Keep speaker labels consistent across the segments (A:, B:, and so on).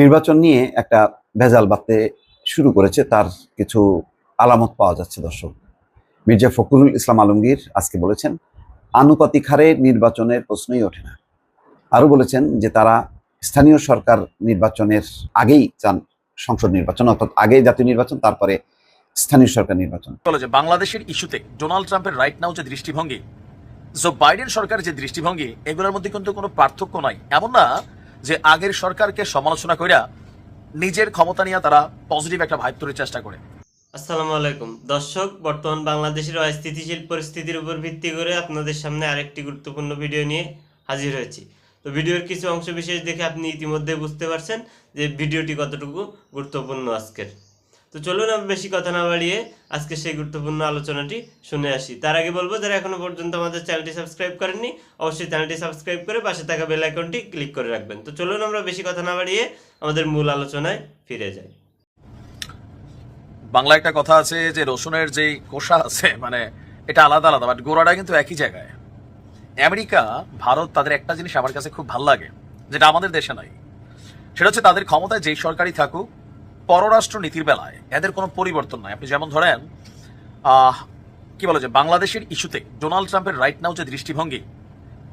A: নির্বাচন নিয়ে একটা ভেজাল বাড়তে শুরু করেছে, তার কিছু আলামত পাওয়া যাচ্ছে দর্শক। মির্জা ফখরুল ইসলাম আলমগীর আজকে বলেছেন, আনুপাতিক হারে নির্বাচনের প্রশ্নই ওঠে না। আরও বলেছেন যে তারা স্থানীয় সরকার নির্বাচনের আগেই চান সংসদ নির্বাচন, অর্থাৎ আগেই জাতীয় নির্বাচন, তারপরে স্থানীয় সরকার নির্বাচন।
B: যে বাংলাদেশের ইস্যুতে ডোনাল্ড ট্রাম্পের রাইট নাও যে দৃষ্টিভঙ্গি জো বাইডেন সরকারের যে দৃষ্টিভঙ্গি, এগুলোর মধ্যে কিন্তু কোনো পার্থক্য নাই। এমন না যে আগের সরকারকে সমালোচনা কইরা নিজের ক্ষমতা নিয়ে তারা পজিটিভ একটা ভাইব তৈরির চেষ্টা করে।
C: আসসালামু আলাইকুম। দর্শক, বর্তমান বাংলাদেশের অস্থিতিশীল পরিস্থিতির উপর ভিত্তি করে আপনাদের সামনে আরেকটি গুরুত্বপূর্ণ ভিডিও নিয়ে হাজির হয়েছি। তো ভিডিওর কিছু অংশ বিশেষ দেখে আপনি ইতিমধ্যে বুঝতে পারছেন যে ভিডিওটি কতটুকু গুরুত্বপূর্ণ আজকের। তো চলুন আমি বেশি কথা না বাড়িয়ে আজকে সেই গুরুত্বপূর্ণ আলোচনাটি শুনে আসি। তার আগে বলব, যারা এখনও পর্যন্ত আমাদের চ্যানেলটি সাবস্ক্রাইব করেননি, অবশ্যই চ্যানেলটি সাবস্ক্রাইব করে পাশে থাকা বেল আইকনটি ক্লিক করে রাখবেন। তো চলুন আমরা বেশি কথা না বাড়িয়ে আমাদের মূল আলোচনায় ফিরে যাই।
B: বাংলা একটা কথা আছে যে রসুনের যে কোষা আছে মানে এটা আলাদা আলাদা বাট গোড়াটা কিন্তু একই জায়গায়। আমেরিকা, ভারত তাদের একটা জিনিস আমার কাছে খুব ভালো লাগে, যেটা আমাদের দেশে নাই। সেটা হচ্ছে তাদের ক্ষমতায় যেই সরকারই থাকুক পররাষ্ট্র নীতির বেলায় এদের কোনো পরিবর্তন নাই। আপনি যেমন ধরেন কি বলে যে বাংলাদেশের ইস্যুতে ডোনাল্ড ট্রাম্পের রাইট নাও যে দৃষ্টিভঙ্গি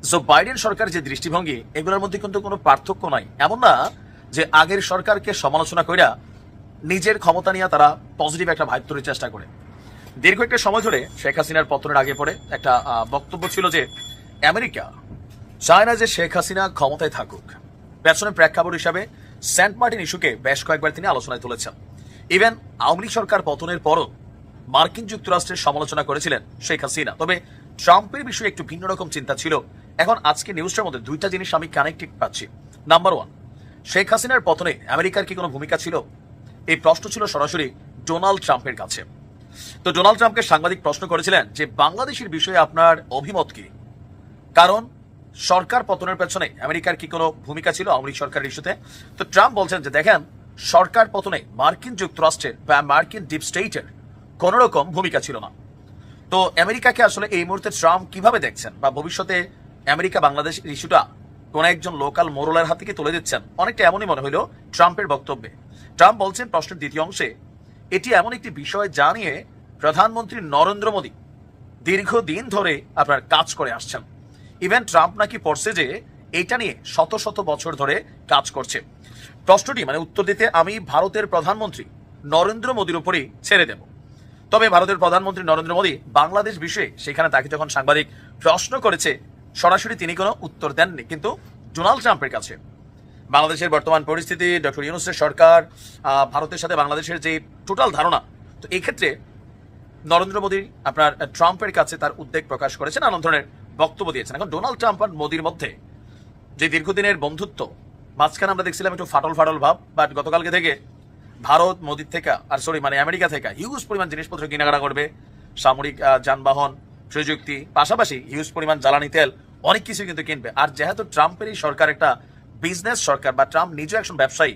B: জো বাইডেন সরকার যে দৃষ্টিভঙ্গি, এগুলোর মধ্যে কিন্তু কোনো পার্থক্য নাই। এমন না যে আগের সরকারকে সমালোচনা কইরা নিজের ক্ষমতা নিয়ে তারা পজিটিভ একটা ভাইব তৈরির চেষ্টা করে। দীর্ঘ একটা সময় ধরে শেখ হাসিনার পতনের আগে পরে একটা বক্তব্য ছিল যে আমেরিকা চায় না যে শেখ হাসিনা ক্ষমতায় থাকুক পেছনের প্রেক্ষাপট হিসাবে সেন্ট মার্টিন ইস্যুকে বেশ কয়েকবার তিনি আলোচনায় তুলেছেন। ইভেন, আওয়ামী লীগ সরকার পতনের পরও মার্কিন যুক্তরাষ্ট্রের সমালোচনা করেছিলেন শেখ হাসিনা। তবে ট্রাম্পের বিষয়ে একটু ভিন্ন রকম চিন্তা ছিল। এখন আজকে নিউজটার মধ্যে দুইটা জিনিস আমি কানেক্টেড পাচ্ছি। নাম্বার ওয়ান শেখ হাসিনার পতনে আমেরিকার কি কোনো ভূমিকা ছিল? এই প্রশ্ন ছিল সরাসরি ডোনাল্ড ট্রাম্পের কাছে। তো ডোনাল্ড ট্রাম্পকে সাংবাদিক প্রশ্ন করেছিলেন যে, বাংলাদেশের বিষয়ে আপনার অভিমত কি? কারণ সরকার পতনের পেছনে আমেরিকার কি কোনো ভূমিকা ছিল আওয়ামী সরকারের ইস্যুতে? তো ট্রাম্প বলছেন যে, দেখেন, সরকার পতনে মার্কিন যুক্তরাষ্ট্রের বা মার্কিন ডিপ স্টেটের কোন রকম ভূমিকা ছিল না। তো আমেরিকাকে আসলে এই মুহূর্তে ট্রাম্প কীভাবে দেখছেন বা ভবিষ্যতে আমেরিকা বাংলাদেশ ইস্যুটা কোন একজন লোকাল মোরলের হাত থেকে তুলে দিচ্ছেন? অনেকটা এমনই মনে হলো ট্রাম্পের বক্তব্যে। ট্রাম্প বলছেন প্রশ্নের দ্বিতীয় অংশে, এটি এমন একটি বিষয় যা নিয়ে প্রধানমন্ত্রী নরেন্দ্র মোদী দীর্ঘদিন ধরে আপনার কাজ করে আসছেন। ইভেন ট্রাম্প নাকি পড়ছে যে এটা নিয়ে শত শত বছর ধরে কাজ করছে। প্রশ্নটি মানে উত্তর দিতে আমি ভারতের প্রধানমন্ত্রী নরেন্দ্র মোদীর উপরেই ছেড়ে দেব। তবে ভারতের প্রধানমন্ত্রী নরেন্দ্র মোদী বাংলাদেশ বিষয়ে সেখানে তাকে যখন সাংবাদিক প্রশ্ন করেছে, সরাসরি তিনি কোনো উত্তর দেননি। কিন্তু ডোনাল্ড ট্রাম্পের কাছে বাংলাদেশের বর্তমান পরিস্থিতি, ডক্টর ইউনুসের সরকার ভারতের সাথে বাংলাদেশের যে টোটাল ধারণা, তো এক্ষেত্রে নরেন্দ্র মোদী আপনার ট্রাম্পের কাছে তার উদ্বেগ প্রকাশ করেছেন। নানান ধরনের বক্তব্য দিয়েছেন। এখন ডোনাল্ড ট্রাম্প আর মোদীর মধ্যে যে দীর্ঘদিনের বন্ধুত্ব, মাঝখানে আমরা দেখছিলাম একটু ফাটল ফাটল ভাব বাট গতকালকে থেকে ভারত, মোদির থেকে, আর সরি মানে আমেরিকা থেকে হিউজ পরিমাণ জিনিসপত্র কেনাকাটা করবে। সামরিক যানবাহন, প্রযুক্তি, পাশাপাশি হিউজ পরিমাণ জ্বালানি তেল, অনেক কিছু কিন্তু কিনবে। আর যেহেতু ট্রাম্পের এই সরকার একটা বিজনেস সরকার, বা ট্রাম্প নিজেও একজন ব্যবসায়ী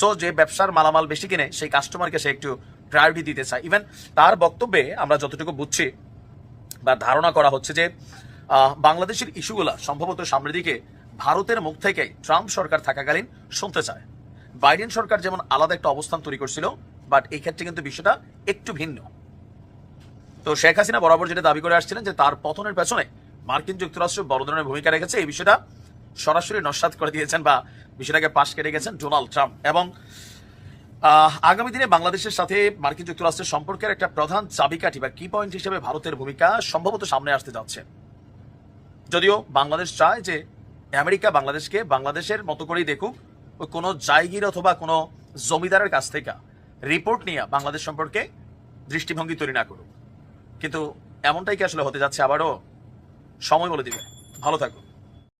B: সো যে ব্যবসার মালামাল বেশি কিনে, সেই কাস্টমারকে সে একটু প্রায়োরিটি দিতে চায়। ইভেন তার বক্তব্যে আমরা যতটুকু বুঝছি, বা ধারণা করা হচ্ছে যে বাংলাদেশের ইস্যুগুলা সম্ভবত সামনের দিকে ভারতের মুখ থেকে ট্রাম্প সরকার থাকাকালীন শুনতে চায়। বাইডেন সরকার যেমন আলাদা একটা অবস্থান তৈরি করছিল, বাট এই ক্ষেত্রে কিন্তু বিষয়টা একটু ভিন্ন। তো শেখ হাসিনা বরাবর যেটা দাবি করে আসছিলেন যে তার পতনের পেছনে মার্কিন যুক্তরাষ্ট্র বড় ধরনের ভূমিকা রেখেছে, এই বিষয়টা সরাসরি নস্বাত করে দিয়েছেন বা বিষয়টাকে পাশ কেটে গেছেন ডোনাল্ড ট্রাম্প। এবং আগামী দিনে বাংলাদেশের সাথে মার্কিন যুক্তরাষ্ট্রের সম্পর্কের একটা প্রধান চাবিকাঠি বা কি পয়েন্ট হিসেবে ভারতের ভূমিকা সম্ভবত সামনে আসতে যাচ্ছে। যদিও বাংলাদেশ চায় যে আমেরিকা বাংলাদেশকে বাংলাদেশের মতো করেই দেখুক, কোনো জায়গির অথবা কোনো জমিদারের কাছ থেকে রিপোর্ট নিয়ে বাংলাদেশ সম্পর্কে দৃষ্টিভঙ্গি তৈরি না করুক। কিন্তু এমনটাই কি আসলে হতে যাচ্ছে? আবারও সময় বলে দিবে। ভালো থাকুন।